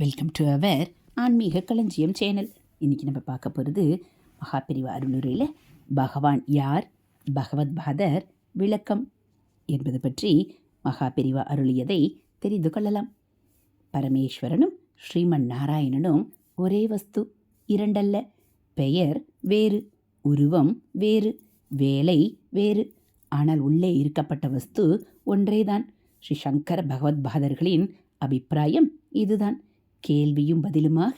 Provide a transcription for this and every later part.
Welcome to our ஆன்மீக களஞ்சியம் channel இன்றைக்கி நம்ம பார்க்க போகிறது மகாபிரிவா அருளுரையில் பகவான் யார் பகவத் பாதர் விளக்கம் என்பது பற்றி மகாபிரிவா அருளியதை தெரிந்து கொள்ளலாம். பரமேஸ்வரனும் ஸ்ரீமன் நாராயணனும் ஒரே வஸ்து இரண்டல்ல. பெயர் வேறு உருவம் வேறு வேலை வேறு. ஆனால் உள்ளே இருக்கப்பட்ட வஸ்து ஒன்றேதான். ஸ்ரீ சங்கர பகவத் பாதர்களின் அபிப்பிராயம் இதுதான். கேள்வியும் பதிலுமாக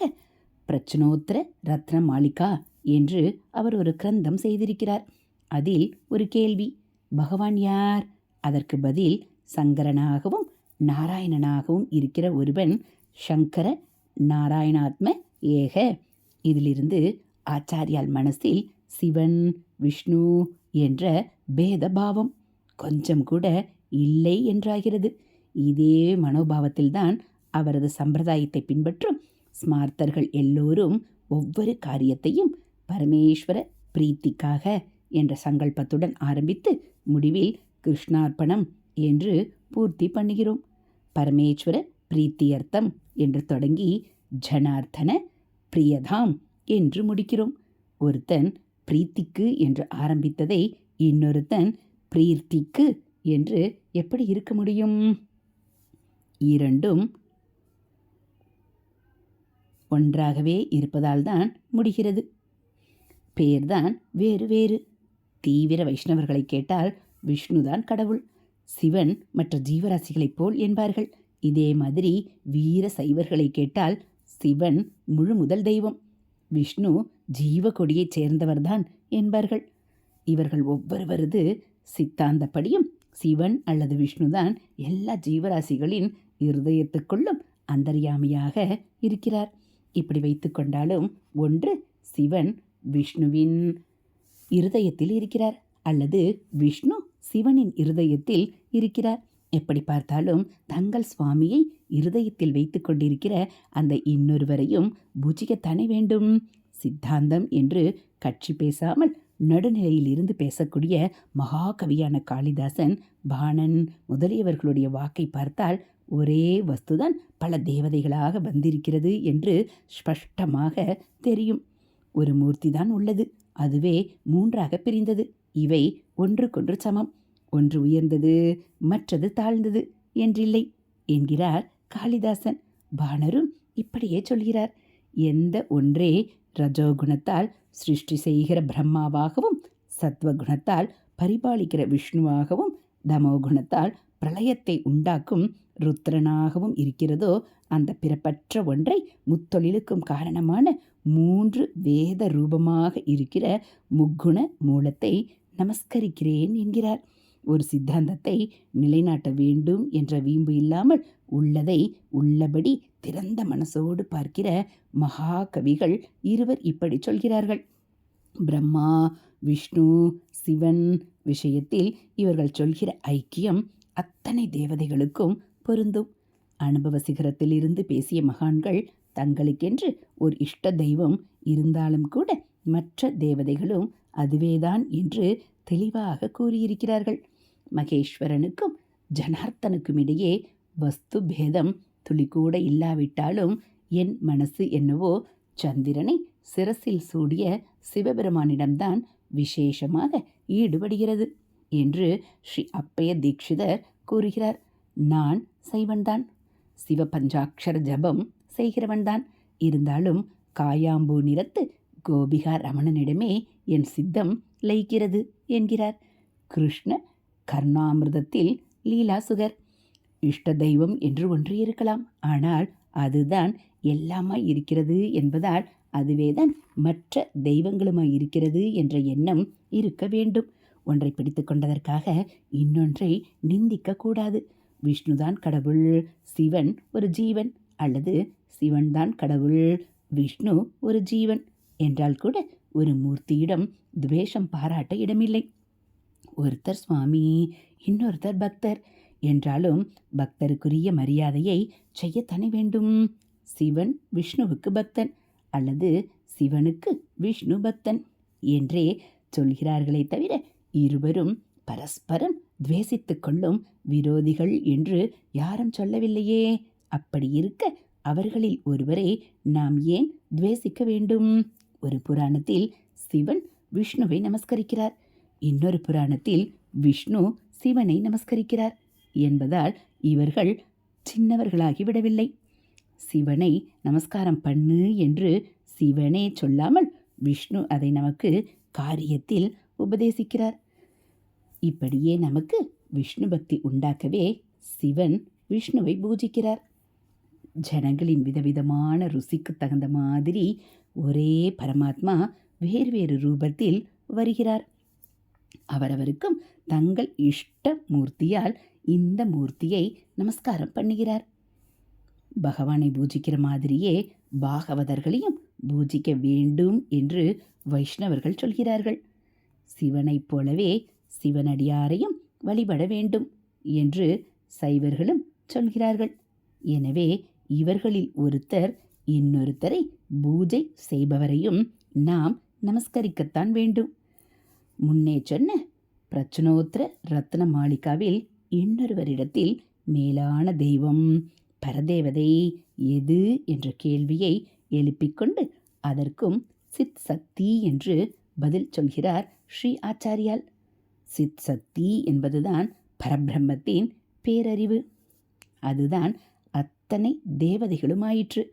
பிரச்சனோத்திர ரத்ன மாளிகா என்று அவர் ஒரு கிரந்தம் செய்திருக்கிறார். அதில் ஒரு கேள்வி பகவான் யார்? அதற்கு பதில் சங்கரனாகவும் நாராயணனாகவும் இருக்கிற ஒருவன் சங்கர நாராயணாத்ம ஏக. இதிலிருந்து ஆச்சாரியால் மனசில் சிவன் விஷ்ணு என்ற பேத பாவம் கொஞ்சம் கூட இல்லை என்றாகிறது. இதே மனோபாவத்தில்தான் அவரது சம்பிரதாயத்தை பின்பற்றும் ஸ்மார்த்தர்கள் எல்லோரும் ஒவ்வொரு காரியத்தையும் பரமேஸ்வர பிரீத்திக்காக என்ற சங்கல்பத்துடன் ஆரம்பித்து முடிவில் கிருஷ்ணார்ப்பணம் என்று பூர்த்தி பண்ணுகிறோம். பரமேஸ்வர பிரீத்தியர்த்தம் என்று தொடங்கி ஜனார்த்தன பிரியதாம் என்று முடிக்கிறோம். ஒருத்தன் பிரீத்திக்கு என்று ஆரம்பித்ததை இன்னொருத்தன் பிரீர்த்திக்கு என்று எப்படி இருக்க முடியும்? இரண்டும் ஒன்றாகவே இருப்பதால் தான் முடிகிறது. பேர்தான் வேறு வேறு. தீவிர வைஷ்ணவர்களை கேட்டால் விஷ்ணுதான் கடவுள். சிவன் மற்ற ஜீவராசிகளைப் போல் என்பார்கள். இதே மாதிரி வீர சைவர்களை கேட்டால் சிவன் முழு முதல் தெய்வம். விஷ்ணு ஜீவகொடியைச் சேர்ந்தவர்தான் என்பார்கள். இவர்கள் ஒவ்வொருவரது சித்தாந்தப்படியும் சிவன் அல்லது விஷ்ணுதான் எல்லா ஜீவராசிகளின் இருதயத்துக்குள்ளும் அந்தர்யாமியாக இருக்கிறார். இப்படி வைத்துக்கொண்டாலும் ஒன்று சிவன் விஷ்ணுவின் இருதயத்தில் இருக்கிறார் அல்லது விஷ்ணு சிவனின் இருதயத்தில் இருக்கிறார். எப்படி பார்த்தாலும் தங்கள் சுவாமியை இருதயத்தில் வைத்து கொண்டிருக்கிற அந்த இன்னொருவரையும் பூஜிக்கத்தானே வேண்டும். சித்தாந்தம் என்று கட்சி பேசாமல் நடுநிலையில் இருந்து பேசக்கூடிய மகாகவியான காளிதாசன் பாணன் முதலியவர்களுடைய வாக்கை பார்த்தால் ஒரே வஸ்துதான் பல தேவதைகளாக வந்திருக்கிறது என்று ஸ்பஷ்டமாக தெரியும். ஒரு மூர்த்தி தான் உள்ளது. அதுவே மூன்றாக பிரிந்தது. இவை ஒன்றுக்கொன்று சமம். ஒன்று உயர்ந்தது மற்றது தாழ்ந்தது என்றில்லை என்கிறார் காளிதாசன். பாணரும் இப்படியே சொல்கிறார். எந்த ஒன்றே ரஜோகுணத்தால் சிருஷ்டி செய்கிற பிரம்மாவாகவும் சத்வகுணத்தால் பரிபாலிக்கிற விஷ்ணுவாகவும் தமோகுணத்தால் பிரளயத்தை உண்டாக்கும் ருத்ரனாகவும் இருக்கிறதோ அந்த பிறப்பற்ற ஒன்றை முத்தொழிலுக்கும் காரணமான மூன்று வேத ரூபமாக இருக்கிற முக்குண மூலத்தை நமஸ்கரிக்கிறேன் என்கிறார். ஒரு சித்தாந்தத்தை நிலைநாட்ட வேண்டும் என்ற வீம்பு இல்லாமல் உள்ளதை உள்ளபடி திறந்த மனசோடு பார்க்கிற மகா கவிகள் இருவர் இப்படி சொல்கிறார்கள். பிரம்மா விஷ்ணு சிவன் விஷயத்தில் இவர்கள் சொல்கிற ஐக்கியம் அத்தனை தேவதைகளுக்கும் பொருந்தும். அனுபவ சிகரத்தில் இருந்து பேசிய மகான்கள் தங்களுக்கென்று ஒரு இஷ்ட தெய்வம் இருந்தாலும் கூட மற்ற தேவதைகளும் அதுவேதான் என்று தெளிவாக கூறியிருக்கிறார்கள். மகேஸ்வரனுக்கும் ஜனார்த்தனுக்கும் இடையே வஸ்து பேதம் துளிக்கூட இல்லாவிட்டாலும் என் மனசு என்னவோ சந்திரனை சிரசில் சூடிய சிவபெருமானிடம்தான் விசேஷமாக ஈடுபடுகிறது என்று ஸ்ரீ அப்பய தீட்சிதர் கூறுகிறார். நான் செய்வன்தான். சிவபஞ்சாட்சர ஜபம் செய்கிறவன்தான். இருந்தாலும் காயாம்பூ நிறத்து கோபிகா ரமணனிடமே என் சித்தம் லயிக்கிறது என்கிறார். கிருஷ்ண கர்ணாமிர்தத்தில் லீலாசுகர் இஷ்ட தெய்வம் என்று ஒன்று இருக்கலாம். ஆனால் அதுதான் எல்லாமாய் இருக்கிறது என்பதால் அதுவேதான் மற்ற தெய்வங்களுமாய் இருக்கிறது என்ற எண்ணம் இருக்க வேண்டும். ஒன்றை பிடித்து கொண்டதற்காக இன்னொன்றை நிந்திக்க கூடாது. விஷ்ணுதான் கடவுள் சிவன் ஒரு ஜீவன் அல்லது சிவன்தான் கடவுள் விஷ்ணு ஒரு ஜீவன் என்றால் கூட ஒரு மூர்த்தியிடம் துவேஷம் பாராட்ட இடமில்லை. ஒருத்தர் சுவாமி இன்னொருத்தர் பக்தர் என்றாலும் பக்தருக்குரிய மரியாதையை செய்யத்தானே வேண்டும்? சிவன் விஷ்ணுவுக்கு பக்தன் அல்லது சிவனுக்கு விஷ்ணு பக்தன் என்றே சொல்கிறார்களே தவிர இருவரும் பரஸ்பரம் துவேசித்து கொள்ளும் விரோதிகள் என்று யாரும் சொல்லவில்லையே. அப்படி இருக்க அவர்களில் ஒருவரை நாம் ஏன் துவேசிக்க வேண்டும்? ஒரு புராணத்தில் சிவன் விஷ்ணுவை நமஸ்கரிக்கிறார். இன்னொரு புராணத்தில் விஷ்ணு சிவனை நமஸ்கரிக்கிறார் என்பதால் இவர்கள் சின்னவர்களாகி விடவில்லை. சிவனை நமஸ்காரம் பண்ணு என்று சிவனே சொல்லாமல் விஷ்ணு அதை நமக்கு காரியத்தில் உபதேசிக்கிறார். இப்படியே நமக்கு விஷ்ணு பக்தி உண்டாக்கவே சிவன் விஷ்ணுவை பூஜிக்கிறார். ஜனங்களின் விதவிதமான ருசிக்கு தகுந்த மாதிரி ஒரே பரமாத்மா வேறு வேறு ரூபத்தில் வருகிறார். அவரவருக்கும் தங்கள் இஷ்ட மூர்த்தியால் இந்த மூர்த்தியை நமஸ்காரம் பண்ணுகிறார். பகவானை பூஜிக்கிற மாதிரியே பாகவதர்களையும் பூஜிக்க வேண்டும் என்று வைஷ்ணவர்கள் சொல்கிறார்கள். சிவனைப் போலவே சிவனடியாரையும் வழிபட வேண்டும் என்று சைவர்களும் சொல்கிறார்கள். எனவே இவர்களில் ஒருத்தர் இன்னொருத்தரை பூஜை செய்பவரையும் நாம் நமஸ்கரிக்கத்தான் வேண்டும். முன்னே சொன்ன பிரச்சனோத்திர ரத்ன மாளிகாவில் இன்னொருவரிடத்தில் மேலான தெய்வம் பரதேவதை எது என்ற கேள்வியை எழுப்பிக்கொண்டு அதற்கும் சித் சக்தி என்று பதில் சொல்கிறார் ஸ்ரீ ஆச்சாரியால். சித் சக்தி என்பதுதான் பரபிரம்மத்தின் பேரறிவு. அதுதான் அத்தனை தேவதைகளுமாயிற்று.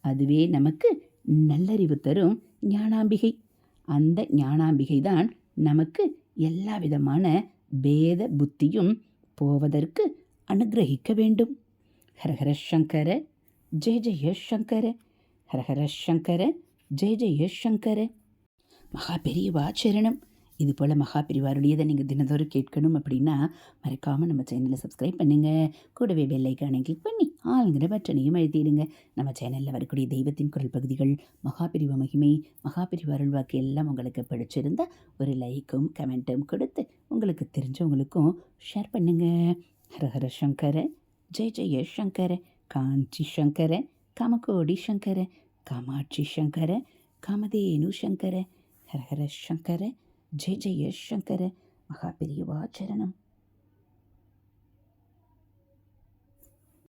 அதுவே நமக்கு நல்லறிவு தரும் ஞானாம்பிகை. அந்த ஞானாம்பிகை தான் நமக்கு எல்லா விதமான பேத புத்தியும் போவதற்கு அனுகிரகிக்க வேண்டும். ஹரஹர சங்கர ஜெய ஜெய சங்கர. ஹரஹர சங்கர ஜெய ஜெய சங்கர. மகா பெரியவா சரணம். இது போல் மகாபிரிவாருடையதை நீங்கள் தினந்தோறும் கேட்கணும் அப்படின்னா மறக்காமல் நம்ம சேனலை சப்ஸ்கிரைப் பண்ணுங்கள் கூடவே பெல்லைக்கானை கிளிக் பண்ணி ஆளுங்கிற பட்டனையும் எழுதிடுங்க நம்ம சேனலில் வரக்கூடிய தெய்வத்தின் குரல் பகுதிகள் மகாபிரிவ மகிமை மகாபிரிவ அருள்வாக்கு எல்லாம் உங்களுக்கு பிடிச்சிருந்தா ஒரு லைக்கும் கமெண்ட்டும் கொடுத்து உங்களுக்கு தெரிஞ்சவங்களுக்கும் ஷேர் பண்ணுங்கள் ஹரஹர சங்கர ஜெய ஜெய சங்கர காஞ்சி சங்கர காமகோடி சங்கர காமாட்சி சங்கர காமதேனு சங்கர ஹரஹர சங்கர ஜெய ஜெய சங்கர மகா பெரியவா சரணம்